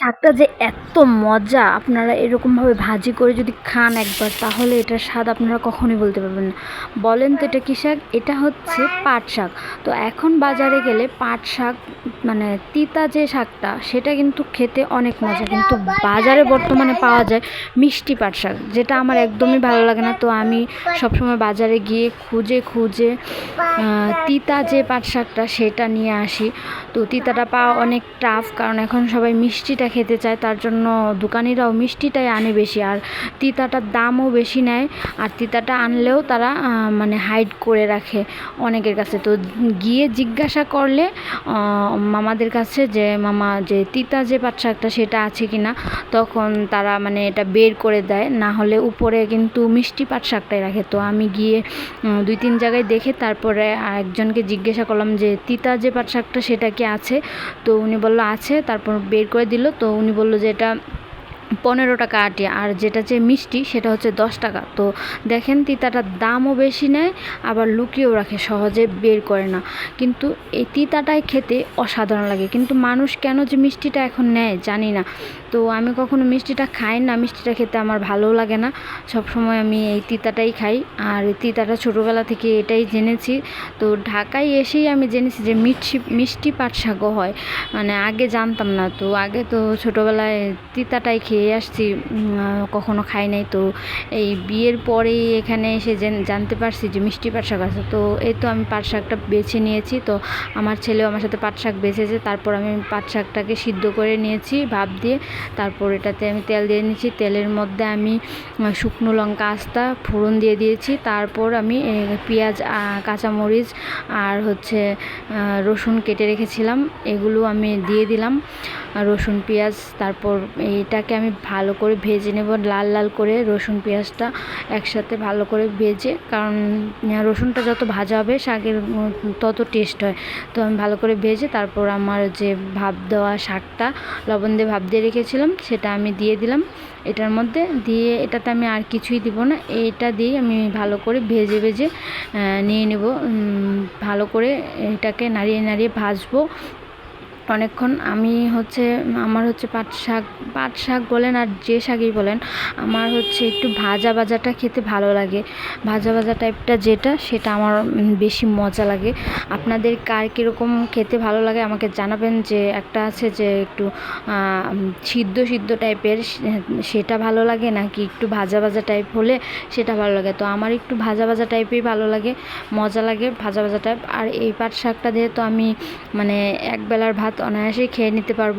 শাকটা যে এত মজা, আপনারা এরকমভাবে ভাজি করে যদি খান একবার, তাহলে এটার স্বাদ আপনারা কখনোই বলতে পারবেন না। বলেন তো এটা কী শাক? এটা হচ্ছে পাট শাক। তো এখন বাজারে গেলে পাট শাক মানে তিতা যে শাকটা, সেটা কিন্তু খেতে অনেক মজা। কিন্তু বাজারে বর্তমানে পাওয়া যায় মিষ্টি পাট শাক, যেটা আমার একদমই ভালো লাগে না। তো আমি সবসময় বাজারে গিয়ে খুঁজে খুঁজে তিতা যে পাট শাকটা, সেটা নিয়ে আসি। তো তিতাটা পাওয়া অনেক টাফ কারণ এখন সবাই মিষ্টিটা খেতে চায়, তার জন্য দোকানিরাও মিষ্টিটাই আনে বেশি। আর তিতাটার দামও বেশি নেয়, আর তিতাটা আনলেও তারা মানে হাইড করে রাখে অনেকের কাছে। তো গিয়ে জিজ্ঞাসা করলে মামাদের কাছে যে, মামা, যে তিতা যে পাট শাকটা সেটা আছে কি না তখন তারা মানে এটা বের করে দেয়। না হলে উপরে কিন্তু মিষ্টি পাট শাকটাই রাখে। তো আমি গিয়ে দুই তিন জায়গায় দেখে তারপরে একজনকে জিজ্ঞাসা করলাম যে, তিতা যে পাট শাকটা সেটা কি আছে? তো উনি বলল, আছে। তারপর বের করে দিল। তো উনি বলল যে এটা পনেরো টাকা আটি, আর যেটা যে মিষ্টি, সেটা হচ্ছে দশ টাকা। তো দেখেন, তিতাটার দামও বেশি নেয়, আবার লুকিয়েও রাখে, সহজে বের করে না। কিন্তু এই তিতাটাই খেতে অসাধারণ লাগে। কিন্তু মানুষ কেন যে মিষ্টিটা এখন নেয়, জানি না। তো আমি কখনো মিষ্টিটা খাই না, মিষ্টিটা খেতে আমার ভালোও লাগে না। সব সময় আমি এই তিতাটাই খাই। আর তিতাটা ছোটোবেলা থেকে এটাই জেনেছি। তো ঢাকায় এসেই আমি জেনেছি যে মিষ্টি মিষ্টি পাট শাকও হয়। মানে আগে জানতাম না। তো আগে তো ছোটোবেলায় তিতাটাই খেয়ে আসছি উম, আহ, কখনো খাই নাই। তো এই বিয়ের পরেই এখানে এসে জেন- জানতে পারছি যে মিষ্টি পাট শাক আছে। তো এই তো আমি পাট শাকটা বেছে নিয়েছি। তো আমার ছেলেও আমার সাথে পাট শাক বেছেছে। তারপর আমি পাট শাকটাকে সিদ্ধ করে নিয়েছি ভাপ দিয়ে। তারপর এটাতে আমি তেল দিয়ে নিয়েছি। তেলের মধ্যে আমি শুকনো লঙ্কা আস্তা ফোড়ন দিয়ে দিয়েছি। তারপর আমি পেঁয়াজ কাঁচামরিচ আর হচ্ছে রসুন কেটে রেখেছিলাম। এগুলো আমি দিয়ে দিলাম। রসুন পেঁয়াজ তারপর এইটাকে আমি ভালো করে ভেজে নেব লাল লাল করে রসুন পেঁয়াজটা একসাথে ভালো করে ভেজে, কারণ রসুনটা যত ভাজা হবে শাকের তত টেস্ট হয়। তো আমি ভালো করে ভেজে তারপর আমার যে ভাপ দেওয়া শাকটা, লবণ দিয়ে ভাপ দিয়ে রেখেছিলাম, সেটা আমি দিয়ে দিলাম। এটার মধ্যে দিয়ে এটাতে আমি আর কিছুই দিব না, এটা দিয়ে আমি ভালো করে ভেজে ভেজে নিয়ে নেব। ভালো করে এটাকে নাড়িয়ে নাড়িয়ে ভাজবো। অনেকক্ষণ আমি হচ্ছে, আমার হচ্ছে পাট শাক পাট শাক বলেন আর যে শাকই বলেন, আমার হচ্ছে একটু ভাজা ভাজাটা খেতে ভালো লাগে। ভাজা ভাজা টাইপটা যেটা, সেটা আমার বেশি মজা লাগে। আপনাদের কার কীরকম খেতে ভালো লাগে আমাকে জানাবেন যে একটা আছে যে একটু সিদ্ধ সিদ্ধ টাইপের সেটা ভালো লাগে নাকি একটু ভাজা ভাজা টাইপ হলে সেটা ভালো লাগে? তো আমার একটু ভাজা ভাজা টাইপেই ভালো লাগে, মজা লাগে ভাজা ভাজা টাইপ আর এই পাট শাকটা দিয়ে তো আমি মানে এক বেলার ভাত অনায়াসেই খেয়ে নিতে পারব।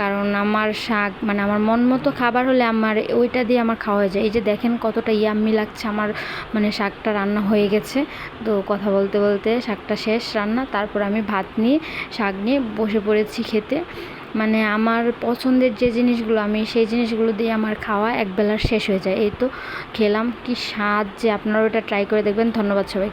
কারণ আমার শাক মানে আমার মন মতো খাবার হলে আমার ওইটা দিয়ে আমার খাওয়া হয়ে যায়। এই যে দেখেন কতটা ইয়াম্মি লাগছে আমার মানে শাকটা রান্না হয়ে গেছে। তো কথা বলতে বলতে শাকটা শেষ রান্না, তারপর আমি ভাত নিয়ে, শাক নিয়ে বসে পড়েছি খেতে। মানে আমার পছন্দের যে জিনিসগুলো, আমি সেই জিনিসগুলো দিয়ে আমার খাওয়া একবেলার শেষ হয়ে যায়। এই তো খেলাম, কি স্বাদ যে আপনারা ওটা ট্রাই করে দেখবেন। ধন্যবাদ সবাই